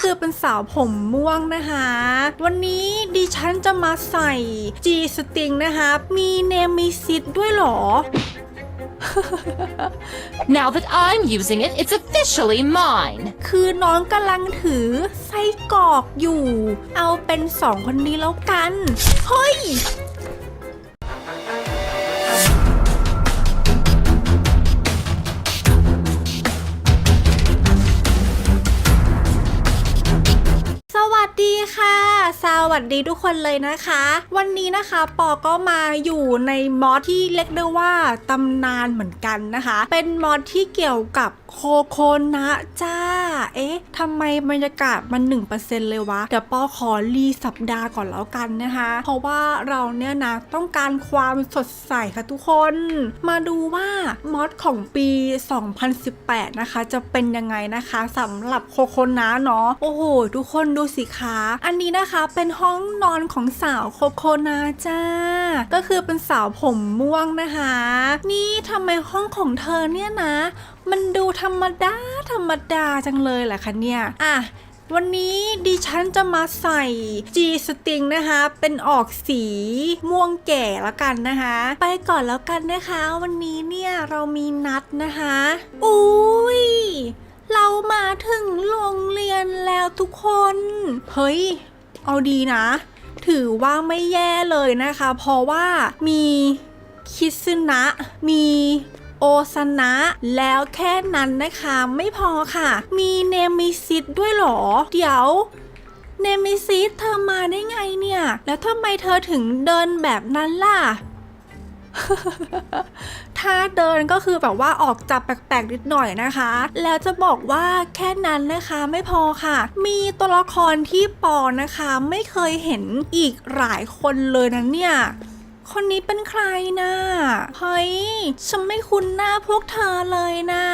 คือเป็นสาวผมม่วงนะคะ วันนี้ดิฉันจะมาใส่ G string นะคะ มีเนมมีซิดด้วยเหรอ Now that I'm using it, it's officially mine. คือน้องกำลังถือไส้กรอกอยู่ เอาเป็นสองคนนี้แล้วกัน เฮ้ย สวัสดีค่ะ สวัสดีทุกคนเลยนะคะ วันนี้นะคะปอก็มาอยู่ในมอดที่เรียกได้ว่าตำนานเหมือนกันนะคะ เป็นมอดที่เกี่ยวกับโคโคนะจ้า เอ๊ะทำไมบรรยากาศมัน 1%เลยวะ เดี๋ยวปอขอรีสัปดาห์ก่อนแล้วกันนะคะ เพราะว่าเราเนี่ยนะต้องการความสดใสค่ะทุกคน มาดูว่ามอดของปี 2018 นะคะ จะเป็นยังไงนะคะสำหรับโคโคนะเนาะ โอ้โห ทุกคนดูสิคะอันนี้นะคะเป็นห้องนอนของสาวโคโคนาจ้า ก็คือเป็นสาวผมม่วงนะคะ นี่ทำไมห้องของเธอเนี่ยนะ มันดูธรรมดาธรรมดาจังเลยแหละคะเนี่ยอะวันนี้ดิฉันจะมาใส่ G string นะคะ เป็นออกสีม่วงแก่แล้วกันนะคะ ไปก่อนแล้วกันนะคะ วันนี้เนี่ยเรามีนัดนะคะ อุ้ย เรามาถึงโรงเรียนแล้วทุกคน เฮ้ย เอาดีนะ ถือว่าไม่แย่เลยนะคะ เพราะว่ามีคิซึนะ มีโอซนะ แล้วแค่นั้นนะคะ ไม่พอค่ะ มีเนมิซิตด้วยหรอ เดี๋ยวเนมิซิตเธอมาได้ไงเนี่ย แล้วทำไมเธอถึงเดินแบบนั้นล่ะ ถ้าเดินก็คือแบบว่าออกจับแปลกๆนิดหน่อยนะคะ แล้วจะบอกว่าแค่นั้นนะคะไม่พอค่ะ มีตัวละครที่ปอนะคะไม่เคยเห็นอีกหลายคนเลยนะเนี่ยคนนี้เป็นใครนะเฮ้ย ฉันไม่คุ้นหน้าพวกเธอเลยนะ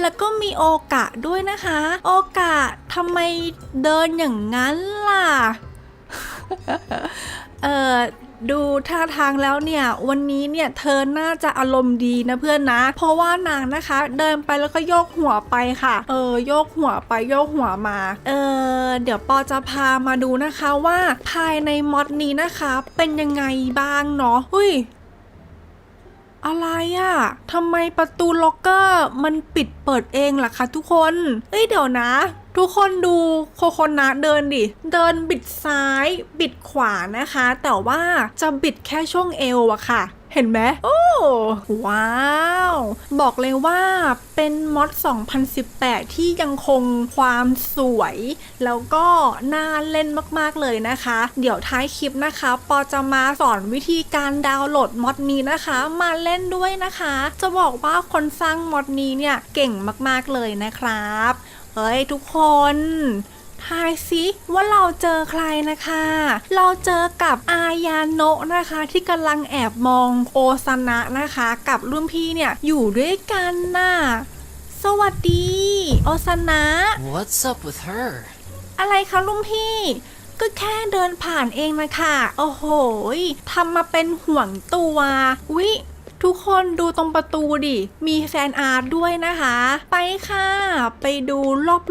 แล้วก็มีโอกะด้วยนะคะ โอกะทำไมเดินอย่างนั้นล่ะ เออ ดูท่าทางแล้วเนี่ย วันนี้เนี่ยเธอน่าจะอารมณ์ดีนะเพื่อนนะ เพราะว่านางนะคะ เดินไปแล้วก็โยกหัวไปค่ะ เออโยกหัวไปโยกหัวมา เออเดี๋ยวปอจะพามาดูนะคะว่าภายในมอดนี้นะคะ เป็นยังไงบ้างเนาะอุ้ย อะไรอะทำไมประตูล็อกเกอร์มันปิดเปิดเองล่ะคะทุกคน เอ้ยเดี๋ยวนะ ทุกคนดูโคโคนะเดินดิ เดินบิดซ้าย บิดขวานะคะ แต่ว่าจะบิดแค่ช่วงเอวอะค่ะ เห็นไหมโอ้ ว้าว บอกเลยว่าเป็นมอด2018 ที่ยังคงความสวย แล้วก็น่าเล่นมากๆเลยนะคะ เดี๋ยวท้ายคลิปนะคะ ปอจะมาสอนวิธีการดาวน์โหลดมอดนี้นะคะ มาเล่นด้วยนะคะ จะบอกว่าคนสร้างมอดนี้เนี่ย เก่งมากๆเลยนะครับ เฮ้ยทุกคน ทายซิว่าเราเจอใครนะคะ เราเจอกับอายาโนะนะคะ ที่กำลังแอบมองโอซานะนะคะ กับรุ่นพี่เนี่ยอยู่ด้วยกันน่ะสวัสดี โอซานะ What's up with her? อะไรคะลุงพี่ก็แค่เดินผ่านเองนะคะ โอ้โหยทำมาเป็นห่วงตัว วิ ทุกคนดูตรงประตูดิ มีแฟนอาร์ตด้วยนะคะ ไปค่ะ ไปดู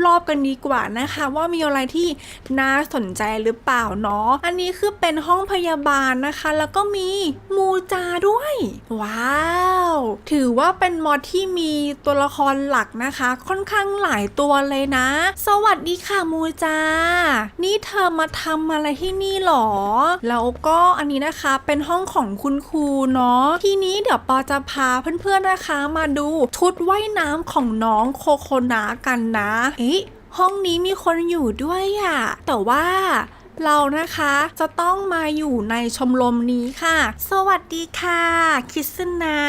รอบๆกันดีกว่านะคะ ว่ามีอะไรที่น่าสนใจหรือเปล่าเนาะ อันนี้คือเป็นห้องพยาบาลนะคะ แล้วก็มีมูจาด้วย ว้าว ถือว่าเป็นมอดที่มีตัวละครหลักนะคะ ค่อนข้างหลายตัวเลยนะ สวัสดีค่ะมูจา นี่เธอมาทำอะไรที่นี่หรอ แล้วก็อันนี้นะคะเป็นห้องของคุณครูเนาะ ทีนี้เดี๋ยวปอจะพาเพื่อนๆนะคะ มาดูชุดว่ายน้ำของน้องโคโคนากันนะ เอ๊ะห้องนี้มีคนอยู่ด้วยอะแต่ว่าเรานะคะจะต้องมาอยู่ในชมรมนี้ค่ะ สวัสดีค่ะ คิสนะ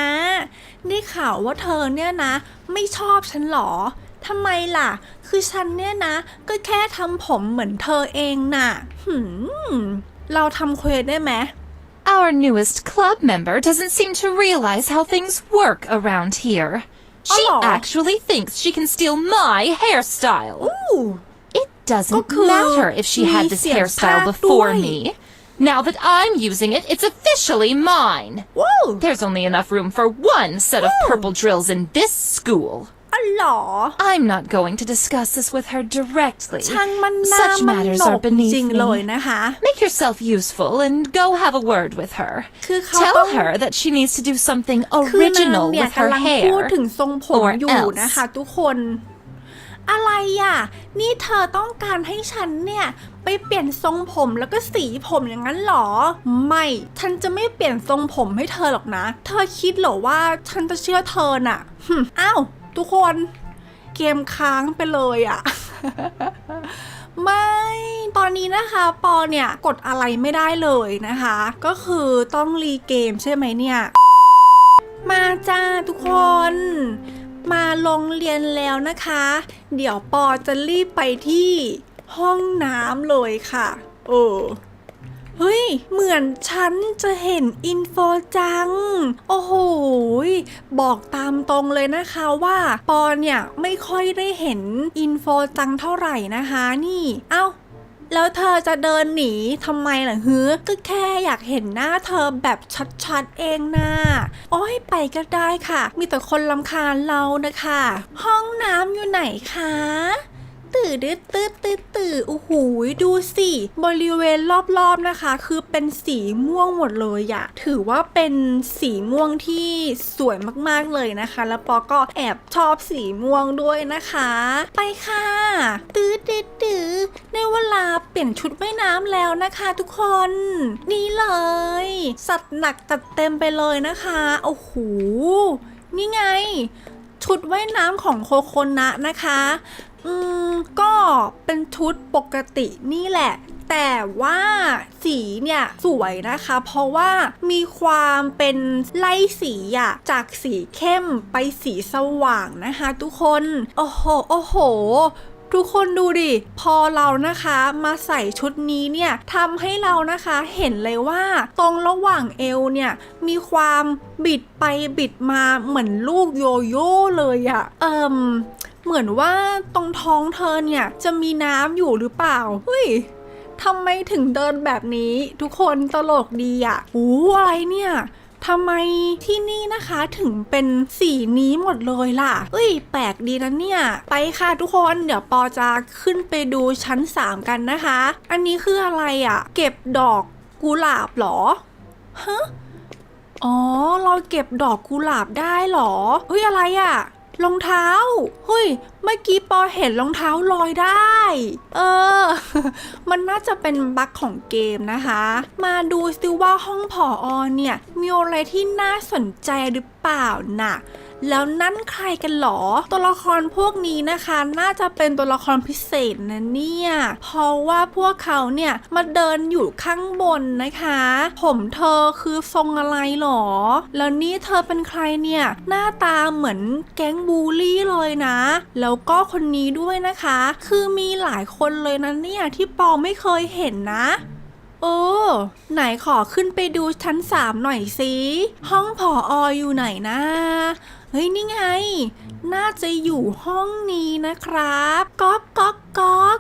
ได้ข่าวว่าเธอเนี่ยนะ ไม่ชอบฉันหรอทำไมล่ะ คือฉันเนี่ยนะ ก็แค่ทำผมเหมือนเธอเองน่ะ หืม เราทำเควสได้ไหม Our newest club member doesn't seem to realize how things work around here. She Aww. actually thinks she can steal my hairstyle. Ooh. It doesn't Goku, matter if she had this hairstyle before me. Now that I'm using it, it's officially mine. Whoa. There's only enough room for one set Whoa. of purple drills in this school. อ๋อหรอ I'm not going to discuss this with her directly. ช่างมันหน้า Such มัน matters หน are กจ beneath ริงๆเลย me. นะคะ Make yourself useful and go have a word with her. คือเขาต้อง Tell her that she needs to do something คือนาง original เนี่ย with her กำลังพูด hair. ถึงทรงผม or อยู่ else นะคะทุกคน อะไรอะ นี่เธอต้องการให้ฉันเนี่ย ไปเปลี่ยนทรงผมแล้วก็สีผมอย่างนั้นเหรอ ไม่ ฉันจะไม่เปลี่ยนทรงผมให้เธอหรอกนะ เธอคิดเหรอว่าฉันจะเชื่อเธอน่ะหึอ้าว ทุกคนเกมค้างไปเลยอะ ไม่ตอนนี้นะคะปอเนี่ยกดอะไรไม่ได้เลยนะคะ ก็คือต้องรีเกมใช่ไหมเนี่ย มาจ้าทุกคน มาโรงเรียนแล้วนะคะ เดี๋ยวปอจะรีบไปที่ห้องน้ำเลยค่ะ เออ เฮ้ย เหมือนฉันจะเห็นอินโฟจัง โอ้โห บอกตามตรงเลยนะคะว่า ปอเนี่ยไม่ค่อยได้เห็นอินโฟจังเท่าไหร่นะคะนี่ เอ้าแล้วเธอจะเดินหนีทำไมล่ะฮือก็แค่อยากเห็นหน้าเธอแบบชัดๆเองนะโอ้ยไปก็ได้ค่ะ มีแต่คนลำคาญเรานะคะ ห้องน้ำอยู่ไหนคะ ตื่ดืดตืดตืดตื่โอ้โหดูสิบริเวณรอบๆนะคะ คือเป็นสีม่วงหมดเลยอะถือว่าเป็นสีม่วงที่สวยมากๆเลยนะคะ แล้วปอก็แอบชอบสีม่วงด้วยนะคะ ไปค่ะ ตืดตืดตืดในเวลาเปลี่ยนชุดว่ายน้ำแล้วนะคะ ทุกคนนี่เลยสัดหนักจัดเต็มไปเลยนะคะโอ้โหนี่ไงชุดว่ายน้ำของโคโคนะนะคะ อืมก็เป็นชุดปกตินี่แหละ แต่ว่าสีเนี่ยสวยนะคะ เพราะว่ามีความเป็นไล่สีอะจากสีเข้มไปสีสว่างนะคะ ทุกคน โอ้โห โอ้โหทุกคนดูดิ พอเรานะคะมาใส่ชุดนี้เนี่ยทำให้เรานะคะเห็นเลยว่า ตรงระหว่างเอวเนี่ย มีความบิดไปบิดมาเหมือนลูกโยโย่เลยอะเอิม เหมือนว่าตรงท้องเธอเนี่ยจะมีน้ำอยู่หรือเปล่าเฮ้ยทำไมถึงเดินแบบนี้ทุกคนตลกดีอะ่ะอู้อะไรเนี่ยทำไมที่นี่นะคะถึงเป็นสีนี้หมดเลยล่ะ เอ้ย แปลกดีนะเนี่ย ไปค่ะทุกคนเดี๋ยวปอจะขึ้นไปดูชั้น 3 กันนะคะ อันนี้คืออะไรอะ่ะ เก็บดอกกุหลาบหรอ ฮะ อ๋อ เราเก็บดอกกุหลาบได้เหรอ เฮ้ยอะไรอะ รองเท้าเฮ้ยเมื่อกี้ปอเห็นรองเท้าลอยได้ เออ มันน่าจะเป็นบั๊กของเกมนะคะ มาดูซิว่าห้องผออเนี่ยมีอะไรที่น่าสนใจหรือเปล่าน่ะ แล้วนั่นใครกันหรอ ตัวละครพวกนี้นะคะ น่าจะเป็นตัวละครพิเศษนะเนี่ย เพราะว่าพวกเขาเนี่ยมาเดินอยู่ข้างบนนะคะ ผมเธอคือทรงอะไรหรอ แล้วนี่เธอเป็นใครเนี่ย หน้าตาเหมือนแก๊งบูลลี่เลยนะ แล้วก็คนนี้ด้วยนะคะ คือมีหลายคนเลยนะเนี่ยที่ปอไม่เคยเห็นนะโอ้ ไหนขอขึ้นไปดูชั้นสามหน่อยสิ ห้องผอออยู่ไหนนะ เฮ้ยนี่ไง น่าจะอยู่ห้องนี้นะครับก๊อกก๊อกก๊อก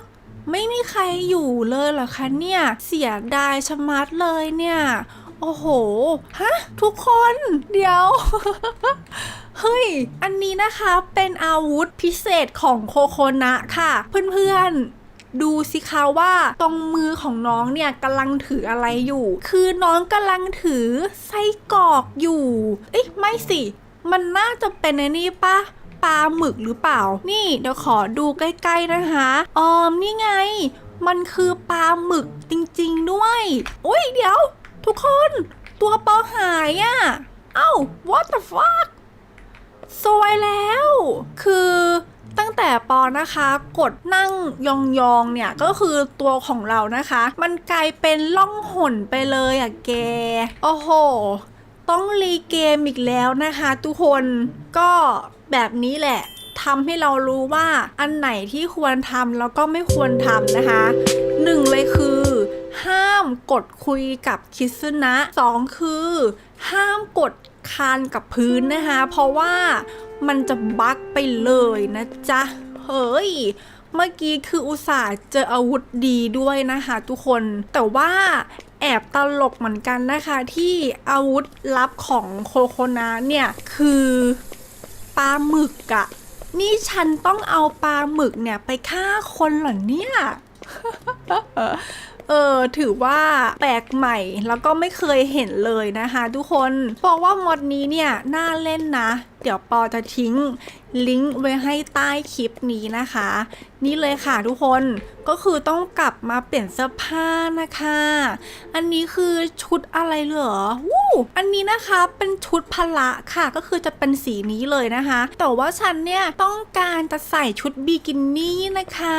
ไม่มีใครอยู่เลยเหรอคะเนี่ย เสียดายชะมัดเลยเนี่ย โอ้โห ฮะ ทุกคนเดี๋ยว เฮ้ย อันนี้นะคะเป็นอาวุธพิเศษของโคโคนะค่ะ เพื่อนๆ ดูสิคะว่าตรงมือของน้องเนี่ยกำลังถืออะไรอยู่ คือน้องกำลังถือไส้กรอกอยู่ เอ๊ะไม่สิ มันน่าจะเป็นไอ้นี่ปะปลาหมึกหรือเปล่า นี่เดี๋ยวขอดูใกล้ๆนะคะ ออมนี่ไง มันคือปลาหมึกจริงๆด้วยอุ้ยเดี๋ยว ทุกคนตัวปอหายอะ่ะ เอ้า what the fuck สวยแล้ว คือตั้งแต่ปอนะคะกดนั่งยองๆเนี่ยก็คือตัวของเรานะคะ มันกลายเป็นล่องหนไปเลยอะแก โอ้โห ต้องรีเกมอีกแล้วนะคะ ทุกคนก็แบบนี้แหละทำให้เรารู้ว่าอันไหนที่ควรทำแล้วก็ไม่ควรทำนะคะหนึ่งเลยคือ ห้ามกดคุยกับคิสนะสองคือ ห้ามกดคานกับพื้นนะคะ เพราะว่ามันจะบั๊กไปเลยนะจ๊ะ เฮ้ย เมื่อกี้คืออุตส่าห์เจออาวุธดีด้วยนะคะทุกคน แต่ว่า แอบตลกเหมือนกันนะคะที่อาวุธลับของโคโคนาเนี่ย คือปลาหมึกอะนี่ฉันต้องเอาปลาหมึกเนี่ยไปฆ่าคนเหรอเนี่ยเออถือว่าแปลกใหม่แล้วก็ไม่เคยเห็นเลยนะคะทุกคน เพราะว่ามอดนี้เนี่ยน่าเล่นนะ เดี๋ยวปอจะทิ้งลิงก์ไว้ให้ใต้คลิปนี้นะคะ นี่เลยค่ะทุกคนก็คือต้องกลับมาเปลี่ยนเสื้อผ้านะคะ อันนี้คือชุดอะไรเหรอวู้อันนี้นะคะเป็นชุดพละค่ะก็คือจะเป็นสีนี้เลยนะคะ แต่ว่าฉันเนี่ยต้องการจะใส่ชุดบิกินี่นะคะ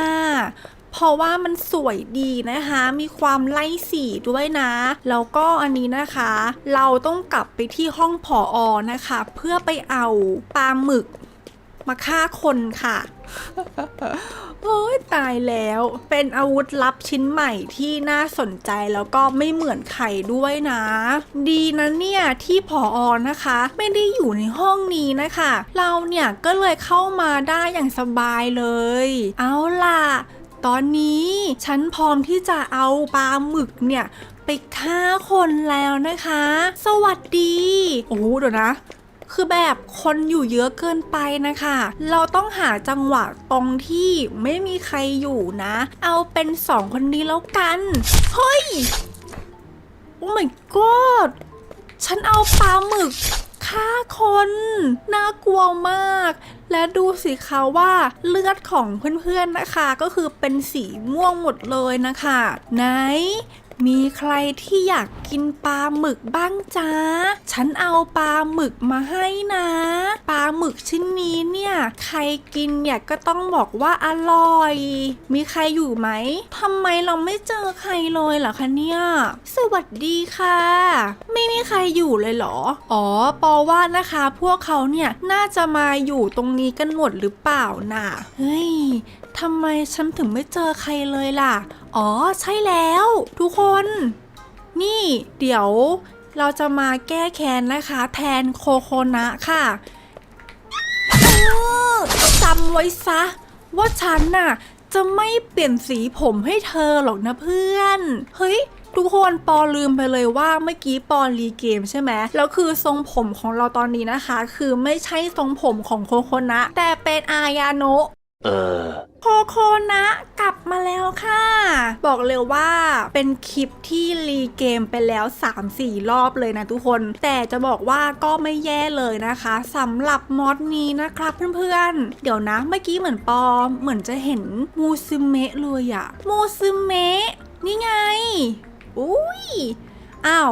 เพราะว่ามันสวยดีนะคะ มีความไล่สีด้วยนะ แล้วก็อันนี้นะคะ เราต้องกลับไปที่ห้องผออนะคะ เพื่อไปเอาปลาหมึกมาฆ่าคนค่ะโอ้ยตายแล้ว เป็นอาวุธลับชิ้นใหม่ที่น่าสนใจแล้วก็ไม่เหมือนใครด้วยนะ ดีนะเนี่ยที่ผออนะคะ ไม่ได้อยู่ในห้องนี้นะคะ เราเนี่ยก็เลยเข้ามาได้อย่างสบายเลย เอาล่ะ ตอนนี้ฉันพร้อมที่จะเอาปลาหมึกเนี่ยไปฆ่าคนแล้วนะคะ สวัสดี โอ้โหเดี๋ยวนะคือแบบคนอยู่เยอะเกินไปนะคะ เราต้องหาจังหวะตรงที่ไม่มีใครอยู่นะ เอาเป็นสองคนนี้แล้วกัน เฮ้ย โอ้ my god ฉันเอาปลาหมึกฆ่าคน น่ากลัวมาก และดูสิคะว่าเลือดของเพื่อนๆนะคะ ก็คือเป็นสีม่วงหมดเลยนะคะ ไหน มีใครที่อยากกินปลาหมึกบ้างจ้า ฉันเอาปลาหมึกมาให้นะ ปลาหมึกชิ้นนี้เนี่ย ใครกินเนี่ยก็ต้องบอกว่าอร่อย มีใครอยู่ไหมทำไมเราไม่เจอใครเลยเหรอคะเนี่ย สวัสดีค่ะ ไม่มีใครอยู่เลยเหรอ อ๋อ ปอว่านะคะ พวกเขาเนี่ยน่าจะมาอยู่ตรงนี้กันหมดหรือเปล่าน่ะ เฮ้ยทำไมฉันถึงไม่เจอใครเลยล่ะ อ๋อใช่แล้ว ทุกคน นี่เดี๋ยวเราจะมาแก้แค้นนะคะ แทนโคโคนะค่ะจำไว้ซะ ว่าฉันน่ะ จะไม่เปลี่ยนสีผมให้เธอหรอกนะเพื่อน เฮ้ยทุกคนปอลืมไปเลยว่าเมื่อกี้ปอรีเกมใช่ไหมแล้วคือทรงผมของเราตอนนี้นะคะ คือไม่ใช่ทรงผมของโคโคนะ แต่เป็นอายาโนะ เออโคโคนะกลับมาแล้วค่ะ บอกเลยว่าเป็นคลิปที่รีเกมไปแล้ว 3-4 รอบเลยนะทุกคน แต่จะบอกว่าก็ไม่แย่เลยนะคะสำหรับมอดนี้นะครับเพื่อนๆ เดี๋ยวนะเมื่อกี้เหมือนปอม เหมือนจะเห็นมูซึเมะเลยอะมูซึเมะนี่ไง อุ้ยอ้าว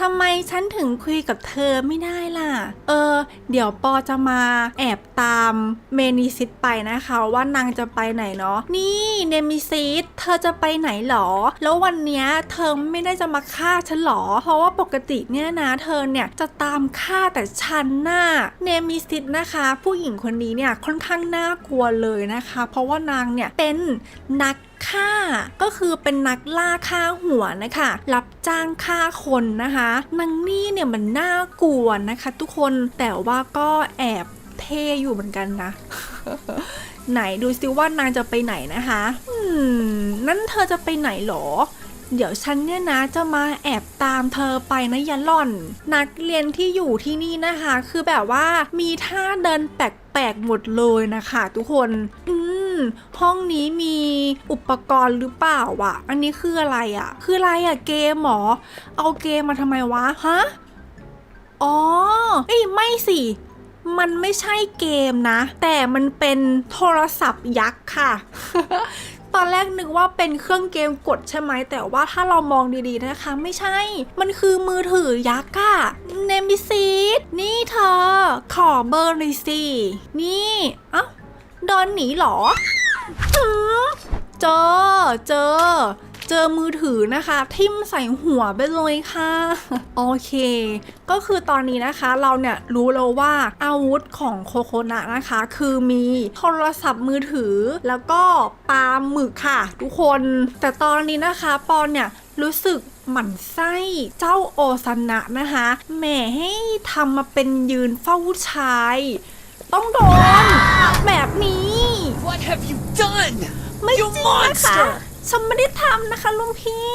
ทำไมฉันถึงคุยกับเธอไม่ได้ล่ะ เออ เดี๋ยวปอจะมาแอบตามเมนิซิตไปนะคะว่านางจะไปไหนเนาะ นี่เนมิซิตเธอจะไปไหนหรอ แล้ววันเนี้ยเธอไม่ได้จะมาฆ่าฉันหรอ เพราะว่าปกติเนี่ยนะเธอเนี่ยจะตามฆ่าแต่ฉันน่ะเนมิซิตนะคะ ผู้หญิงคนนี้เนี่ยค่อนข้างน่ากลัวเลยนะคะ เพราะว่านางเนี่ยเป็นนัก ฆ่าก็คือเป็นนักล่าฆ่าหัวนะคะ รับจ้างฆ่าคนนะคะนางนี่เนี่ยมันน่ากลัวนะคะ ทุกคนแต่ว่าก็แอบเท่อยู่เหมือนกันนะ ไหนดูซิว่านางจะไปไหนนะคะนั่นเธอจะไปไหนหรอ เดี๋ยวฉันเนี่ยนะจะมาแอบตามเธอไปนะยะหล่อน นักเรียนที่อยู่ที่นี่นะคะ คือแบบว่ามีท่าเดินแปลกๆหมดเลยนะคะทุกคน อืมห้องนี้มีอุปกรณ์หรือเปล่าวะอันนี้คืออะไรอะ่ะคืออะไรอะ่ะเกมเหรอเอาเกมมาทำไมวะฮะอ๋อเอ้ยไม่สิมันไม่ใช่เกมนะ แต่มันเป็นโทรศัพท์ยักษ์ค่ะ ตอนแรกนึกว่าเป็นเครื่องเกมกดใช่ไหม แต่ว่าถ้าเรามองดีๆนะคะ ไม่ใช่ มันคือมือถือยักษ์อะเนมิซีดนี่เธอ ขอเบอร์หน่อยสิ นี่เอ้าดอนหนีเหรอเจอเจอ เจอมือถือนะคะ ทิ่มใส่หัวไปเลยค่ะ โอเค ก็คือตอนนี้นะคะเราเนี่ยรู้แล้วว่าอาวุธของโคโคนะนะคะ คือมีโทรศัพท์มือถือ แล้วก็ปลาหมึกค่ะ ทุกคน แต่ตอนนี้นะคะ ปอนเนี่ยรู้สึกหมั่นไส้เจ้าโอซานะนะคะแหม่ให้ทำมาเป็นยืนเฝ้าชาย ต้องโดน แบบนี้ What have you done ไม่จ You ริงนะคะ monster ฉันไม่ได้ทำนะคะลุงพี่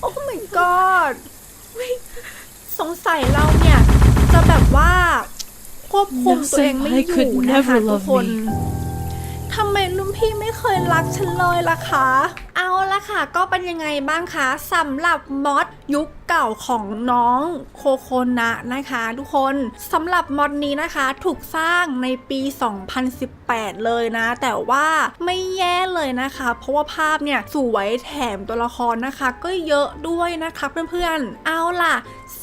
โอ้ my god เฮ้ยสงสัยเราเนี่ย จะแบบว่า ควบคุม No ตัวเองไม่อ senpai could ยู่นะคะ never ทุก love คน me ทำไมรุ่นพี่ไม่เคยรักฉันเลยล่ะคะ เอาละค่ะ ก็เป็นยังไงบ้างคะสำหรับมอดยุคเก่าของน้องโคโคนะนะคะ ทุกคนสำหรับมอดนี้นะคะถูกสร้างในปี 2018 เลยนะ แต่ว่าไม่แย่เลยนะคะ เพราะว่าภาพเนี่ยสวยแถมตัวละครนะคะ ก็เยอะด้วยนะคะเพื่อนๆ เอาล่ะ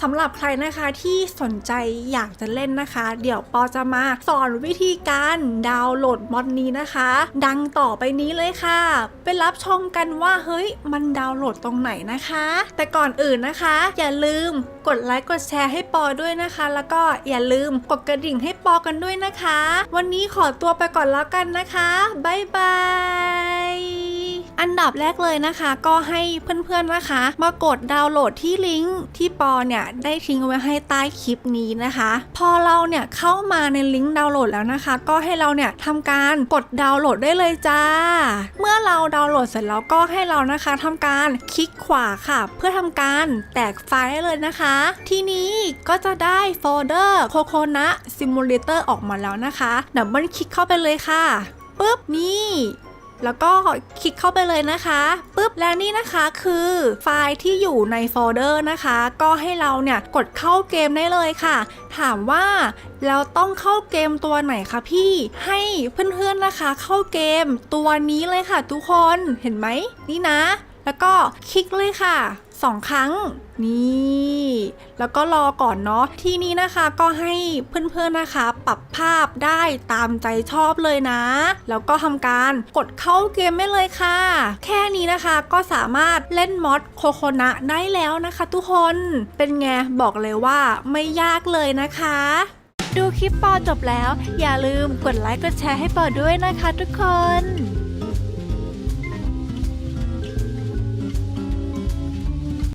สำหรับใครนะคะที่สนใจอยากจะเล่นนะคะ เดี๋ยวปอจะมาสอนวิธีการดาวน์โหลดมอดนี้นะคะ ดังต่อไปนี้เลยค่ะ ไปรับชมกันว่าเฮ้ยมันดาวน์โหลดตรงไหนนะคะ แต่ก่อนอื่นนะคะ อย่าลืมกดไลค์กดแชร์ให้ปอด้วยนะคะ แล้วก็อย่าลืมกดกระดิ่งให้ปอกันด้วยนะคะ วันนี้ขอตัวไปก่อนแล้วกันนะคะบ๊ายบาย อันดับแรกเลยนะคะ ก็ให้เพื่อนๆนะคะ มากดดาวน์โหลดที่ลิงก์ที่ปอเนี่ยได้ทิ้งไว้ให้ใต้คลิปนี้นะคะ พอเราเนี่ยเข้ามาในลิงก์ดาวน์โหลดแล้วนะคะ ก็ให้เราเนี่ยทำการกดดาวน์โหลดได้เลยจ้า เมื่อเราดาวน์โหลดเสร็จแล้วก็ให้เรานะคะทำการคลิกขวาค่ะ เพื่อทำการแตกไฟล์ได้เลยนะคะ ทีนี้ก็จะได้โฟลเดอร์โคโคนะซิมูเลเตอร์ออกมาแล้วนะคะดับเบิลคลิกเข้าไปเลยค่ะปุ๊บนี่ แล้วก็คลิกเข้าไปเลยนะคะปุ๊บและนี่นะคะคือไฟล์ที่อยู่ในโฟลเดอร์นะคะ ก็ให้เราเนี่ยกดเข้าเกมได้เลยค่ะ ถามว่าแล้วต้องเข้าเกมตัวไหนคะพี่ให้เพื่อนๆนะคะ เข้าเกมตัวนี้เลยค่ะทุกคนเห็นไหมนี่นะ แล้วก็คลิกเลยค่ะสองครั้งนี่แล้วก็รอก่อนเนาะที่นี้นะคะก็ให้เพื่อนๆนะคะ ปรับภาพได้ตามใจชอบเลยนะ แล้วก็ทำการกดเข้าเกมได้เลยค่ะ แค่นี้นะคะก็สามารถเล่นมอดโคโคนะได้แล้วนะคะ ทุกคนเป็นไงบอกเลยว่าไม่ยากเลยนะคะ ดูคลิปปอจบแล้ว อย่าลืมกดไลค์กดแชร์ให้ปอด้วยนะคะทุกคน